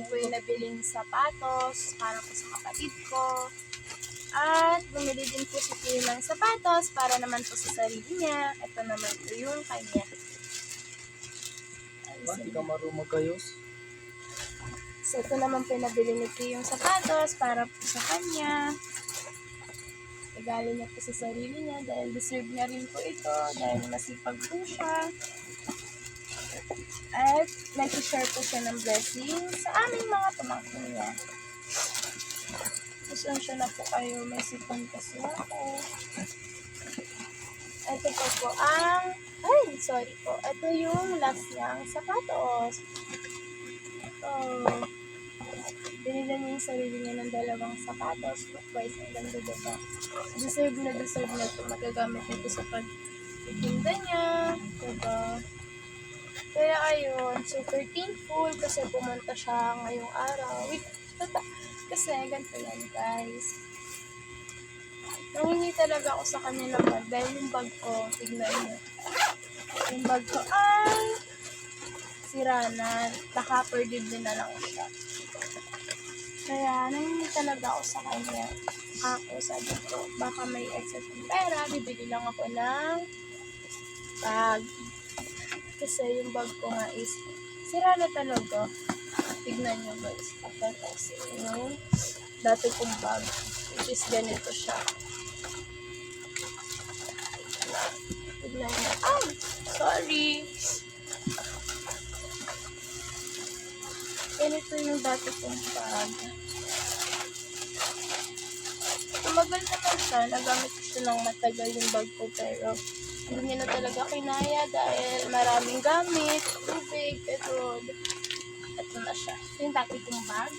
Ito po yung nabiling sapatos para po sa kapatid ko. At bumili din po si Kuya ng sapatos para naman po sa sarili niya. Ito naman po yung kanya. Ba, di ka marunong? So, ito naman po yung nabili ni Kuya yung sapatos para po sa kanya. Regalo niya po sa sarili niya dahil deserve niya rin po ito dahil masipag po siya. At nag-share po siya ng blessing sa aming mga pamangkin niya. Pasensya na po kayo, may sipon kasi ako. Ito po po ang, ay, sorry po. Ito yung last niyang sapatos. Ito. Binila niya yung sarili niya ng dalawang sapatos. Twice ang ganda diba? Deserve na deserve na ito. Magagamit nito sa pagtitinda niya. Diba? Kaya ayun, super thankful kasi pumunta siya ngayong araw. Wait, tata. Kasi ganito yan guys. Nangingi talaga ako sa ng bag dahil yung bag ko, tignan niyo. Yung bag ko ay sira na. Din na lang siya. Kaya nangingi talaga ako sa kanya. Ako, sabi ko, baka may excess pera, bibili lang ako ng bag. Kasi yung bag ko nga is sira na talaga. Tignan nyo guys. Kapag kasi yung dati kong bag. Which is ganito siya. Tignan nyo. Ay! Sorry! Ganito yung dati kong bag. Tumagal naman siya. Nagamit ko siya ng matagal yung bag ko pero hindi niya na talaga kinaya dahil maraming gamit, tubig, petrol. Ito na siya. Ito yung dati kong bag.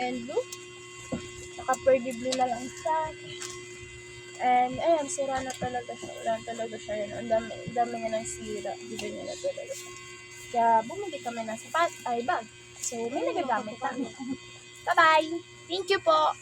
And look, naka-purdy blue na lang siya. And ayan, sira na talaga siya. Wala na talaga siya yun. Ang dami, dami niya ng sira. Hindi niya na talaga siya. Kaya bumili kami ng sapat, ay bag. So, may nagagamit kami. Bye-bye! Thank you po!